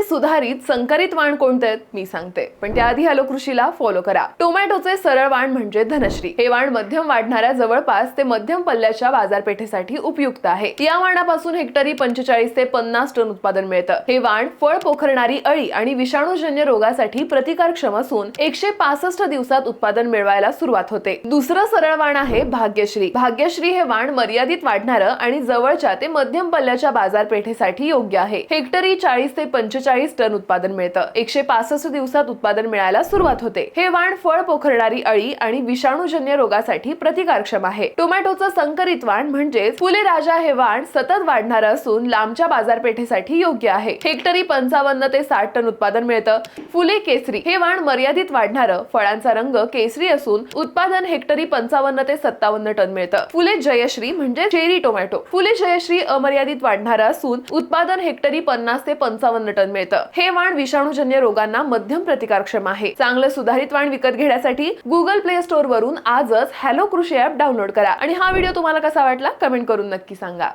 चांगले सुधारित संकरित वाण कोणते आहेत? मी सांगते. पण त्याआधी हॅलो कृषीला फॉलो करा. टोमॅटोचे सरळ वाण म्हणजे धनश्री. हे वाण मध्यम वाढणाऱ्या जवळपास ते मध्यम पल्ल्याच्या बाजारपेठेसाठी उपयुक्त आहे. या वाणापासून हेक्टरी पंचेचाळीस ते पन्नास टन उत्पादन मिळतं. हे वाण फळ पोखरणारी अळी आणि विषाणूजन्य रोगासाठी प्रतिकारक्षम असून एकशे पासष्ट दिवसात उत्पादन मिळवायला सुरुवात होते. दुसरं सरळ वाण आहे भाग्यश्री. भाग्यश्री हे वाण मर्यादित वाढणारं आणि जवळच्या ते मध्यम पल्ल्याच्या बाजारपेठेसाठी योग्य आहे. हेक्टरी चाळीस ते पंचेचाळीस टन उत्पादन मिळतं. एकशे पासष्ट दिवसात उत्पादन मिळायला सुरुवात होते. हे वाण फळ पोखरणारी अळी आणि विषाणूजन्य रोगासाठी प्रतिकारक्षम आहे. टोमॅटोचं संकरित वाण म्हणजे फुले राजा हे वाण सतत वाढणारं असून लांबच्या बाजारपेठेसाठी योग्य आहे. हेक्टरी पंचावन्न ते साठ टन उत्पादन मिळतं. फुले केसरी हे वाण मर्यादित वाढणारं फळांचा रंग केसरी असून उत्पादन हेक्टरी पंचावन्न ते सत्तावन्न टन मिळतं. फुले जयश्री म्हणजे चेरी टोमॅटो. फुले जयश्री अमर्यादित वाढणारं असून उत्पादन हेक्टरी पन्नास ते पंचावन्न टन मिळतं. हे वाण विषाणूजन्य रोगांना मध्यम प्रतिकारक्षम आहे. चांगलं सुधारित वाण विकत घेण्यासाठी गुगल प्ले स्टोअर वरून आजच हॅलो कृषी ऍप डाउनलोड करा. आणि हा व्हिडिओ तुम्हाला कसा वाटला? कमेंट करून नक्की सांगा.